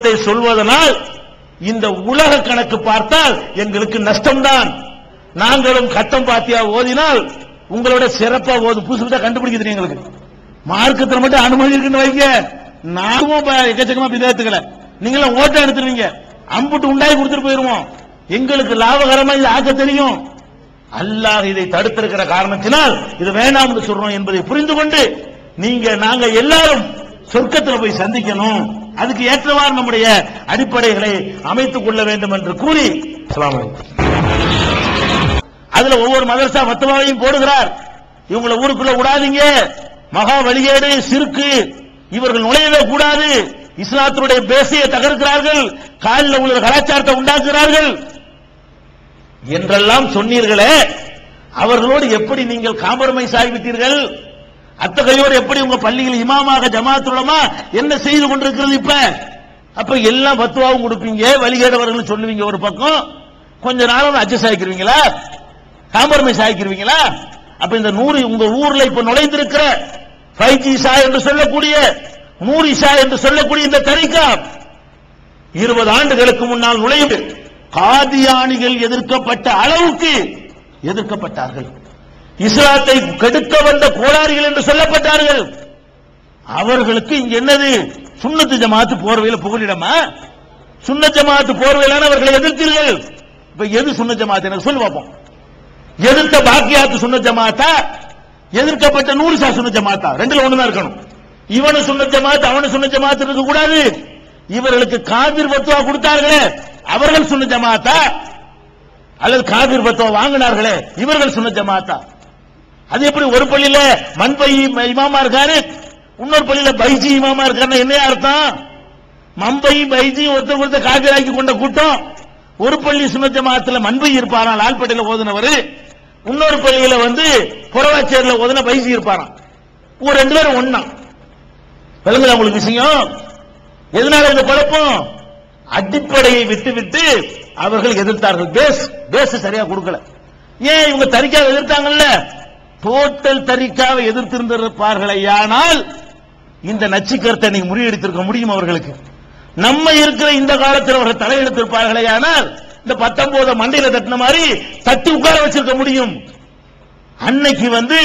இதை சொல்வதனால் இந்த உலக கணக்கு பார்த்தால் எங்களுக்கு நஷ்டம்தான். நாங்களும் கட்டம் பாத்தியா ஓதினால் உங்களோட சிறப்பா ஓது. புதுசு புதுசா கண்டுபிடிக்குது எங்களுக்கு. மார்க்கத்தில் மட்டும் அனுமதி இருக்குன்னு வைங்க. நாமும் எக்கச்சக்கமா விதத்துக்கல நீங்களும் ஓட்டம் எடுத்துருவீங்க. அம்புட்டு உண்டாகி கொடுத்துட்டு போயிருவோம். எங்களுக்கு லாபகரமா இது ஆக்க தெரியும். அல்லாஹ் இதை தடுத்திருக்கிற காரணத்தினால் இது வேண்டாம்னு சொல்றோம் என்பதை புரிந்து கொண்டு நீங்க நாங்க எல்லாரும் சொர்க்கத்தில் போய் சந்திக்கணும். அதுக்கு ஏற்றவாறு நம்முடைய அடிப்படைகளை அமைத்துக் கொள்ள வேண்டும் என்று கூறி அதுல ஒவ்வொரு மதரசா மத்தமாவையும் போடுகிறார். இவங்களை ஊருக்குள்ள விடாதீங்க. மகா வழிகேடு சிறுக்கு இவர்கள் நுழையவே கூடாது. இஸ்லாத்தினுடைய பேசையை தகர்க்கிறார்கள். காலில் உள்ள கலாச்சாரத்தை உண்டாக்குகிறார்கள். என்றெல்லாம் சொன்னீர்களே அவர்களோடு எப்படி நீங்கள் காம்பரமைஸ் ஆகிவிட்டீர்கள்? அத்தகையோடு எப்படி உங்க பள்ளியில் இமாமாக ஜமாத்துலமா என்ன செய்து கொண்டிருக்கிறது இப்ப? அப்ப எல்லாம் பத்துவாவும் கொடுப்பீங்க. வழிகேடவர்கள் சொல்லுவீங்க ஒரு பக்கம். கொஞ்ச நாளும் அட்ஜஸ்ட் ஆகிக்கிறீங்களா காம்பரமைஸ் ஆகிக்கிறீங்களா அப்ப இந்த நூறு உங்க ஊர்ல இப்ப நுழைந்திருக்கிற ஃபைவ் ஜி இசா என்று சொல்லக்கூடிய நூறு இசா என்று சொல்லக்கூடிய இந்த தரிக்கா இருபது ஆண்டுகளுக்கு முன்னால் நுழைந்து காதியானிகள் எதிர்க்கப்பட்ட அளவுக்கு எதிர்க்கப்பட்டார்கள். இஸ்லாத்தை கெடுக்க வந்த கோளாறுகள் என்று சொல்லப்பட்டார்கள். அவர்களுக்கு இங்க என்னது? சுண்ணத்து ஜமாத்து போர்வையில் புகலிடமா? சுண்ண ஜமாத்து போர்வையிலான அவர்களை எதிர்த்தீர்கள். இப்ப எது சுண்ண ஜமாத்து எனக்கு சொல்லி பார்ப்போம் எதிர்த்த பாக்கியாத்து சுண்ண ஜமாத்தா? எதிர்க்கப்பட்ட நூறு சா சுண்ண ஜமாத்தா? ரெண்டுல ஒண்ணுதான் இருக்கணும். இவனு சுண்ண ஜமாத் அவனு சுண்ண ஜமாத் இருக்க கூடாது. இவர்களுக்கு காவிர் பத்துவா கொடுத்தார்களே. அவர்கள் சுண்ண ஜமாத்தா? அல்லது காவிர் பத்துவா வாங்கினார்களே. இவர்கள் சுண்ண ஜமாத்தா? அது எப்படி ஒரு பள்ளியில மண்பை இமாமா இருக்காரு? இன்னொரு பள்ளியில பைஜி இமாமா இருக்காருன்னா என்ன அர்த்தம்? மம்பை பைஜி ஒருத்தர் ஒருத்தர் காவிராக்கி கொண்ட கூட்டம். ஒரு பள்ளி சுன்ன மாதத்துல மண்பை இருப்பாராம் லால்பேட்டையில ஓதுனவர். இன்னொரு பள்ளியில வந்து புறவாச்சேரியில ஓதுன பைஜி இருப்பாராம். ஒரு ரெண்டு பேரும் ஒண்ணா. விளங்குதா உங்களுக்கு விஷயம்? எதனால இந்த குழப்பம்? அடிப்படையை விட்டு விட்டு அவர்கள் எதிர்த்தார்கள். பேஸ் பேஸ் சரியா கொடுக்கல. ஏன் இவங்க தரிக்காவை எதிர்த்தாங்கல்ல? டோட்டல் தரிக்காவை எதிர்த்திருந்திருப்பார்களே ஆனால் இந்த நச்சுக்கருத்தை நீங்க முறியடித்திருக்க முடியும் அவர்களுக்கு. நம்ம இருக்கிற இந்த காலத்தில் அவர்கள் தலையெடுத்திருப்பார்களே ஆனால் இந்த பத்தொன்பது மண்டையில தட்டின மாதிரி தட்டி உட்கார வச்சிருக்க முடியும். அன்னைக்கு வந்து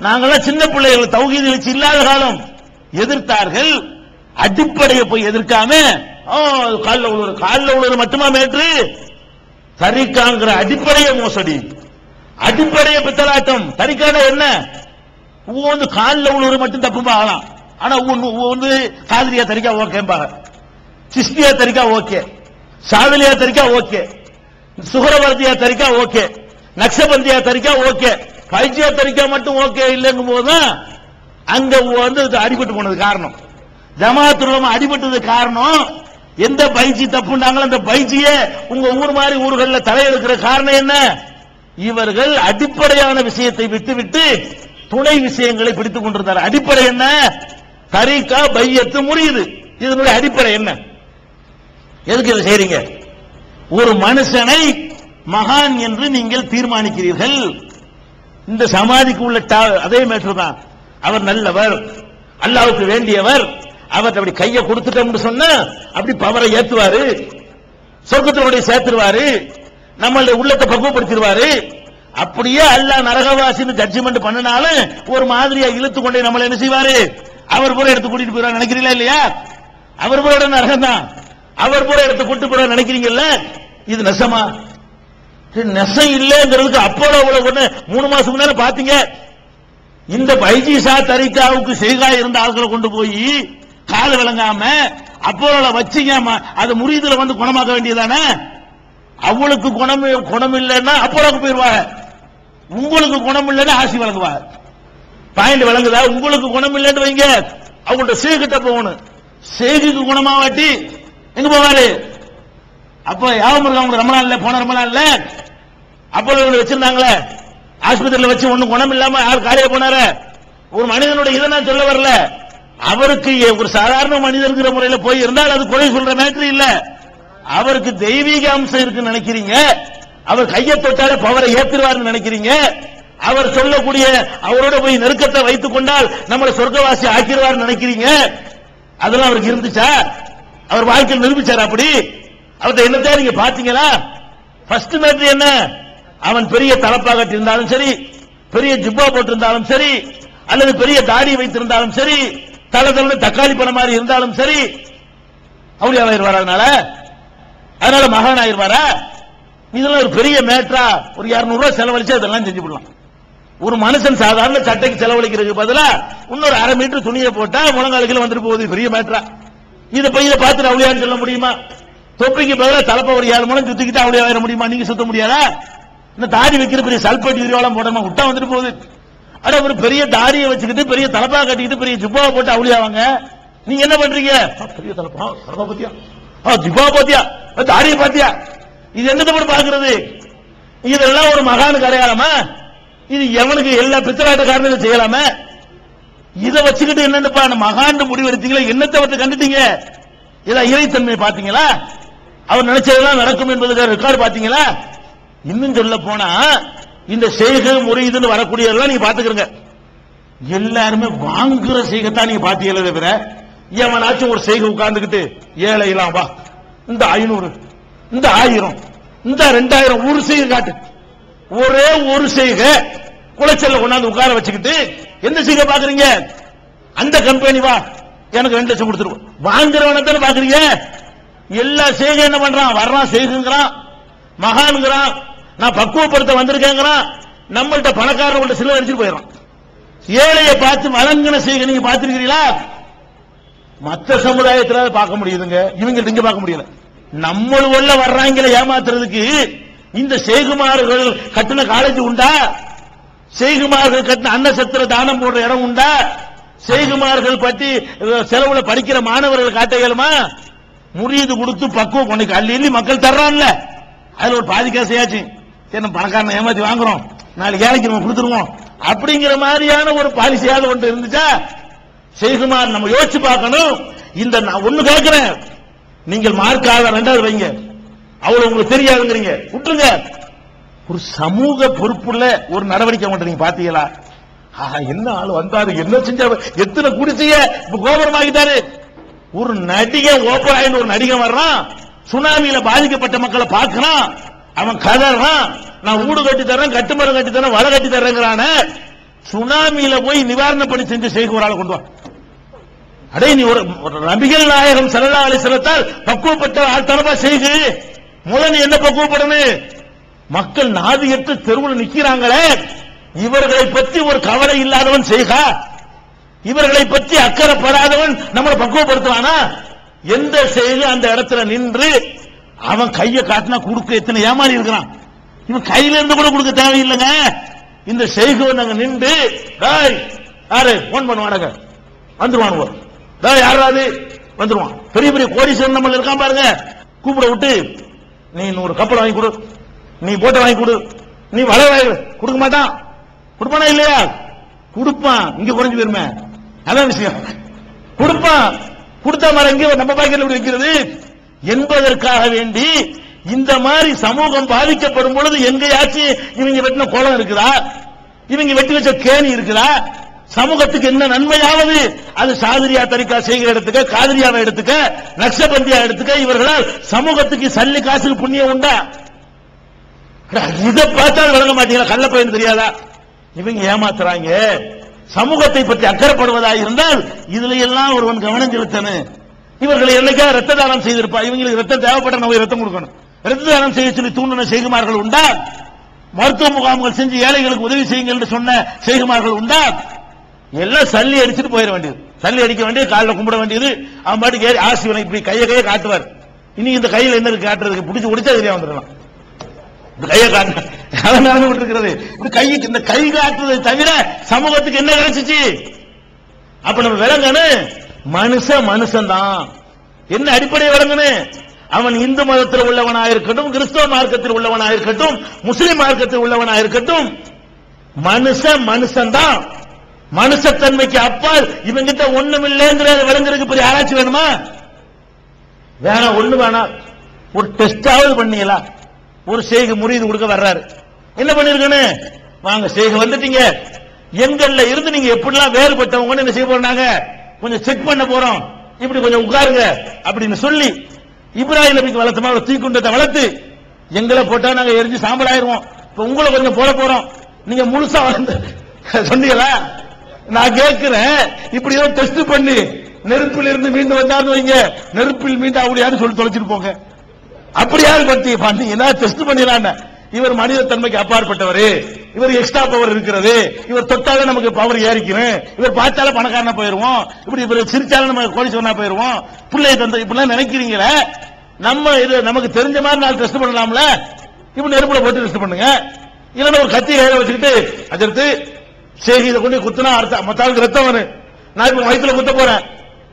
நாங்கெல்லாம் சின்ன பிள்ளைகள் தௌகீது வச்சு இல்லாத காலம். எதிர்த்தார்கள் அடிப்படையை போய் எதிர்க்காம ஓ, கால்ல உழுவுற கால்ல உழுவுற மட்டுமா மேற்று சரிக்காங்கிற அடிப்படையை மோசடி. அடிப்படைய பித்தலாட்டம். தனிக்கான என்ன? ஊ வந்து கால்ல மட்டும் தப்பு ஆகலாம் ஆனா ஊ வந்து காதலியா தரிக்கா ஓகேம்பாங்க சிஸ்தியா தரிக்கா ஓகே. சாதலியா தரிக்கா ஓகே. சுகரவர்த்தியா தரிக்கா ஓகே. நக்ஷபந்தியா தரிக்கா ஓகே. பைஜியா தரிக்கா மட்டும் ஓகே இல்லைங்கும் போதுதான் அங்க வந்து இது அடிபட்டு போனது காரணம். ஜமாத்துலமா அடிபட்டது காரணம். எந்த பைஜி தப்புண்டாங்களோ அந்த பயிற்சியே உங்க ஊர் மாதிரி ஊர்களில் தலையெடுக்கிற காரணம் என்ன? இவர்கள் அடிப்படையான விஷயத்தை விட்டுவிட்டு துணை விஷயங்களை பிடித்துக் கொண்டிருந்தார். அடிப்படை என்ன? தரிக்கா பையத்து முறியுது. இதனுடைய அடிப்படை என்ன? எதுக்கு இதை செய்றீங்க? ஒரு மனுஷனை மகான் என்று நீங்கள் தீர்மானிக்கிறீர்கள். இந்த சமாதிக்கு உள்ள டா- அதே மேட்டர் தான். அவர் நல்லவர். அல்லாவுக்கு வேண்டியவர். அவர் அப்படி கையை கொடுத்துட்டோம்னு சொன்னா அப்படி பவரை ஏத்துவாரு. சொர்க்கத்தினுடைய சேர்த்துருவாரு. நம்மளுடைய உள்ளத்தை பக்குவப்படுத்திடுவாரு. அப்படியே அல்லாஹ் நரகவாசின்னு ஜட்ஜ்மெண்ட் பண்ணினாலும் ஒரு மாதிரியா இழுத்து கொண்டே நம்மளை என்ன செய்வாரு? அவர் பூரா எடுத்து கூட்டிட்டு போயிடுவார். நினைக்கிறீங்களா இல்லையா? அவர் பூரா நரகம் தான் அவர் பூரா எடுத்து கூட்டு போற நினைக்கிறீங்கல்ல? இது நெசமா? நெசம் இல்லைங்கிறதுக்கு அப்போலோ ஒண்ணு மூணு மாசம் முன்னால பாத்தீங்க இந்த பைஜிசா தரிகாவுக்கு செய்கா இருந்த ஆட்களை கொண்டு போய் கால் விளங்காம அப்போலோல வச்சுங்க. அது முறியதுல வந்து குணமாக்க வேண்டியதானே அவளுக்கு குணம் குணம் இல்லைன்னா அப்போலோக்கு போயிருவாங்க. உங்களுக்கு குணம் இல்லைன்னா ஆசி வழங்குவாங்க. பாயிண்ட் வழங்குதா? உங்களுக்கு குணம் இல்லைன்னு வைங்க. அவங்கள்ட்ட சேகிட்ட போகணும். சேகுக்கு குணமாவாட்டி எங்க போவாரு? அப்ப யாவும் இருக்கு அவங்க ரொம்ப இல்ல போன ரொம்ப இல்ல அப்போ இவங்க வச்சிருந்தாங்களே. ஆஸ்பத்திரியில வச்சு ஒண்ணும் குணம் இல்லாம யார் காலையில போனார. ஒரு மனிதனுடைய இதை நான் சொல்ல வரல. அவருக்கு ஒரு சாதாரண மனிதர்ங்கிற முறையில போய் இருந்தால் அது குறை சொல்ற மேட்ரு இல்லை. அவருக்கு தெய்வீக அம்சம் இருக்குன்னு நினைக்கிறீங்க? அவர் கையை தொட்டாலே பவரை ஏத்துருவார்னு நினைக்கிறீங்க? அவர் சொல்லக்கூடிய அவரோட போய் நெருக்கத்தை வைத்துக் கொண்டால் நம்மளை சொர்க்கவாசி ஆக்கிடுவார் நினைக்கிறீங்க? அதெல்லாம் அவருக்கு இருந்துச்சா? அவர் வாழ்க்கையில் நிரூபிச்சார் அப்படி? அவர்கிட்ட என்னத்தை நீங்க பாத்தீங்களா ஃபர்ஸ்ட் மேட்ரு என்ன? அவன் பெரிய தலப்பா இருந்தாலும் சரி பெரிய ஜிப்பா போட்டிருந்தாலும் சரி அல்லது பெரிய தாடி வைத்திருந்தாலும் சரி தலை தலை தக்காளி பணம் மாதிரி இருந்தாலும் சரி அவுளியாவாயிருவாரா அதனால? அதனால மகான் ஆயிருவாரா? இதெல்லாம் ஒரு பெரிய மேட்ரா ஒரு 200 ரூபாய் செலவழிச்சு அதெல்லாம் செஞ்சு விடலாம் ஒரு மனுஷன் சாதாரண சட்டைக்கு செலவழிக்கிறதுக்கு பதிலா இன்னொரு அரை மீட்டர் துணியை போட்டா முழங்காலுக்குள்ள வந்துட்டு போகுது. பெரிய மேட்ரா இதை போய் இதை பார்த்துட்டு அவளியான்னு சொல்ல முடியுமா? தொப்பிக்கு பதிலா தலைப்ப ஒரு ஏழு மூலம் சுத்திக்கிட்டு அவளியா வர முடியுமா? நீங்க சுத்த முடியாதா? இந்த தாடி வைக்கிற பெரிய சல்பேட் விரிவாளம் போடாம விட்டா வந்துட்டு போகுது. அட ஒரு பெரிய தாடியை வச்சுக்கிட்டு பெரிய தலப்பா கட்டிக்கிட்டு பெரிய ஜிப்பாவை போட்டு அவளியாவாங்க. நீங்க என்ன பண்றீங்க? பெரிய தலப்பா தலப்பா பாத்தியா? ஆ தாடியை பாத்தியா இது என்னத்தை போட்டு பாக்குறது இதெல்லாம் ஒரு மகானுக்கு அடையாளமா? இது எவனுக்கு? எல்லா பித்தலாட்டக்காரனுக்கும் செய்யலாமே? இதை வச்சுக்கிட்டு என்னப்பா அந்த மகான் முடிவெடுத்தீங்களா என்னத்தை வந்து கண்டுட்டீங்க? இதான் இறைத்தன்மை பாத்தீங்களா அவர் நினைச்சதெல்லாம் நடக்கும் என்பதுக்கு ரெக்கார்டு பாத்தீங்களா இன்னும் சொல்ல போனா இந்த செய்கை முறையுதுன்னு வரக்கூடியதெல்லாம் நீங்க பாத்துக்கிறங்க எல்லாருமே வாங்குற செய்கத்தான் நீங்க பாத்தீங்களே தவிர எவனாச்சும் ஒரு செய்கை உட்கார்ந்துகிட்டு ஏழைலாம் வா இந்த ஐநூறு இந்த ஆயிரம் இந்த ரெண்டாயிரம் ஒரு செய்கை காட்டு. ஒரே ஒரு செய்கை. குளைச்சல்ல கொண்டாந்து உட்கார வச்சுக்கிட்டு எந்த செய்கை பாக்குறீங்க? அந்த கம்பெனி வா. எனக்கு ரெண்டு லட்சம் கொடுத்துருவோம் வாங்குறவன தானே பாக்குறீங்க? எல்லா செய்கை என்ன பண்றான்? வர்றான் செய்குங்கிறான் மகான்கிறான் நான் பக்குவப்படுத்த வந்திருக்கேங்கிறான். நம்மள்ட்ட பணக்காரர்கள்ட்ட சில அடிச்சுட்டு போயிடும் ஏழையை பார்த்து வழங்கின செய்கை நீங்க பார்த்திருக்கிறீங்களா? மத்த சமுதாயத்துல பார்க்க முடியுதுங்க. இவங்க இங்க பார்க்க முடியல. நம்மளுள்ள வர்றாங்கள ஏமாத்துறதுக்கு இந்த சேகுமார்கள் கட்டின காலேஜ் உண்டா? சேகுமார்கள் கட்டின அன்னசத்திர தானம் போடுற இடம் உண்டா? சேகுமார்கள் பற்றி செலவுல படிக்கிற மாணவர்கள் காட்ட இயலுமா? முறியது கொடுத்து பக்குவம் பண்ணி அள்ளி மக்கள் தர்றான்ல. அதுல ஒரு பாதி காசையாச்சு. சரி நம்ம பணக்காரனை ஏமாத்தி வாங்குறோம். நாளைக்கு ஏழைக்கு நம்ம கொடுத்துருவோம். அப்படிங்கிற மாதிரியான ஒரு பாலிசியாவது ஒன்று இருந்துச்சா? செய்குமார் நம்ம யோசிச்சு பார்க்கணும். இந்த நான் ஒண்ணு கேட்கிறேன் நீங்கள் மார்க் ஆக ரெண்டாவது வைங்க. அவ்வளவு உங்களுக்கு தெரியாதுங்கிறீங்க. விட்டுருங்க. ஒரு சமூக பொறுப்புள்ள ஒரு நடவடிக்கை மட்டும் நீங்க பாத்தீங்களா ஆஹா, என்ன ஆள் வந்தாரு? என்ன செஞ்சாரு எத்தனை குடிசைய இப்ப கோபுரமாகிட்டாரு ஒரு நடிகை ஓபராயின் ஒரு நடிகன் வர்றான். சுனாமியில பாதிக்கப்பட்ட மக்களை பார்க்கறான். அவன் கதறான். நான் வீடு கட்டி தரேன் கட்டுமரம் கட்டி தரேன் வலை கட்டி தரேங்கிறான சுனாமியில போய் நிவாரண பணி செஞ்சு செய்கிற ஒரு ஆளை கொண்டு வா. அடே நீ ஒரு நபிகள் நாயகம் சல்லா அலிஸ்லத்தால் பக்குவப்பட்ட ஆள் தரமா செய்கு முதல்ல நீ என்ன பக்குவப்படணும் மக்கள் நாதியற்று தெருவில் நிக்கிறாங்களே. இவர்களை பற்றி ஒரு கவலை இல்லாதவன் செய்கா இவர்களை பற்றி அக்கறைப்படாதவன் நம்மளை பக்குவப்படுத்துவானா? எந்த செயலும் அந்த இடத்துல நின்று அவன் கையை காட்டினா கொடுக்க எத்தனை ஏமாறி இருக்கிறான்? இவன் கையில இருந்து கூட கொடுக்க தேவையில்லைங்க. இந்த செய்கவன் நாங்க நின்று டேய் யாரு? போன் பண்ணுவானுங்க வந்துருவானுவோம் யாராவது வந்துருவான். பெரிய பெரிய கோடீஸ்வரன் நம்ம இருக்கான் பாருங்க. கூப்பிட விட்டு நீ நூறு கப்பல் வாங்கி கொடு. நீ போட்டை வாங்கி கொடு. நீ வலை வாங்கி கொடுக்க மாட்டான். கொடுப்பானா இல்லையா? கொடுப்பான். இங்க குறைஞ்சு போயிருமே. அதான் விஷயம். கொடுப்பான். கொடுத்தா மாதிரி இங்க நம்ம பாக்கெட்ல இப்படி வைக்கிறது என்பதற்காக வேண்டி இந்த மாதிரி சமூகம் பாதிக்கப்படும் பொழுது எங்கேயாச்சும் இவங்க வெட்டின குளம் இருக்குதா? இவங்க வெட்டி வச்ச கேணி இருக்குதா? சமூகத்துக்கு என்ன நன்மையாவது? அது சாதிரியா தரிக்கா செய்கிற இடத்துக்கு காதிரியாவை எடுத்துக்க நக்ஷபந்தியா எடுத்துக்க இவர்களால் சமூகத்துக்கு சல்லி காசுக்கு புண்ணியம் உண்டா? இதை பார்த்தா விளங்க மாட்டீங்களா? கள்ள பையன் தெரியாதா? இவங்க ஏமாத்துறாங்க. சமூகத்தை பற்றி அக்கறைப்படுவதாக இருந்தால் இதுல எல்லாம் ஒருவன் கவனம் செலுத்தனு இவர்களை என்னைக்கா ரத்த தானம் செய்திருப்பா? இவங்களுக்கு ரத்தம் தேவைப்பட்ட நம்ம ரத்தம் கொடுக்கணும். ரத்த தானம் செய்ய சொல்லி தூண்டின செய்குமார்கள் உண்டா? மருத்துவ முகாம்கள் செஞ்சு ஏழைகளுக்கு உதவி செய்யுங்கள் என்று சொன்ன செய்குமார்கள் உண்டா? எல்லாம் சல்லி அடிச்சுட்டு போயிட வேண்டியது. சல்லி அடிக்க வேண்டியது காலில் கும்பிட வேண்டியது. அவன் பாட்டுக்கு ஏறி ஆசிவனை இப்படி கையை கையை காட்டுவார். இனி இந்த கையில என்ன இருக்கு காட்டுறதுக்கு? பிடிச்சி உடிச்சா தெரியாம வந்துடலாம். இந்த கையை காட்டு அதான் நடந்து இருக்கிறது இப்படி கைக்கு இந்த கை காட்டுறதை தவிர சமூகத்துக்கு என்ன கிடைச்சிச்சு? அப்ப நம்ம விளங்கணும் மனுஷ மனுஷன் தான் என்ன அடிப்படை விளங்கணும் அவன் இந்து மதத்தில் உள்ளவனா இருக்கட்டும் கிறிஸ்தவ மார்க்கத்தில் உள்ளவனா இருக்கட்டும் முஸ்லிம் மார்க்கத்தில் உள்ளவனா இருக்கட்டும் மனுஷ மனுஷன் தான் மனுஷத்தன்மைக்கு அப்பால் இவங்கிட்ட ஒண்ணும் இல்லைங்கிறத விளங்குறதுக்கு பெரிய ஆராய்ச்சி வேணுமா? வேணாம் ஒண்ணு வேணாம் ஒரு டெஸ்டாவது பண்ணீங்களா ஒரு செய்கை முறியது கொடுக்க வர்றாரு. என்ன பண்ணிருக்கணும் வாங்க செய்கை வந்துட்டீங்க. எங்கள்ல இருந்து நீங்க எப்படிலாம் வேறுபட்டவங்க என்ன செய்ய போறாங்க? கொஞ்சம் செக் பண்ண போறோம். இப்படி கொஞ்சம் உட்காருங்க அப்படின்னு சொல்லி இப்ராஹிம் நபிக்கு வளர்த்தமா ஒரு தீக்குண்டத்தை வளர்த்து எங்களை போட்டா நாங்க எரிஞ்சு சாம்பல் ஆயிருவோம் இப்ப உங்களை கொஞ்சம் போட போறோம். நீங்க முழுசா வந்து சொன்னீங்களா? நான் கேட்கிறேன். இப்படி ஏதோ டெஸ்ட் பண்ணி நெருப்பில் இருந்து மீண்டு வந்தாருன்னு வைங்க. நெருப்பில் மீண்டு அப்படியான்னு சொல்லி தொலைச்சிட்டு போங்க. அப்படியாவது பத்தி? பண்ணீங்கன்னா டெஸ்ட் பண்ணிடலாம் இவர் மனித தன்மைக்கு அப்பாற்பட்டவர். இவர் எக்ஸ்ட்ரா பவர் இருக்கிறது. இவர் தொட்டாலே நமக்கு பவர் ஏறிக்கணும் இவர் பார்த்தாலே பணக்காரனா போயிருவோம். இப்படி இவர் சிரிச்சாலும் நம்ம கோடீஸ்வரனா போயிருவோம். பிள்ளை தந்த இப்படிலாம் நினைக்கிறீங்களே? நம்ம இது நமக்கு தெரிஞ்ச மாதிரி நாள் டெஸ்ட் பண்ணலாம்ல? இப்படி நெருப்புல போட்டு டெஸ்ட் பண்ணுங்க. இல்லைன்னா ஒரு கத்தி கையில வச்சுக்கிட்டு அதற்கு சரி இதை கொண்டு குத்துனா அடுத்த மத்தாளுக்கு ரத்தம் வரும் நான் இப்ப வயிற்றுல குத்த போறேன்.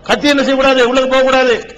கத்தி என்ன செய்யக்கூடாது? உள்ளது போகக்கூடாது.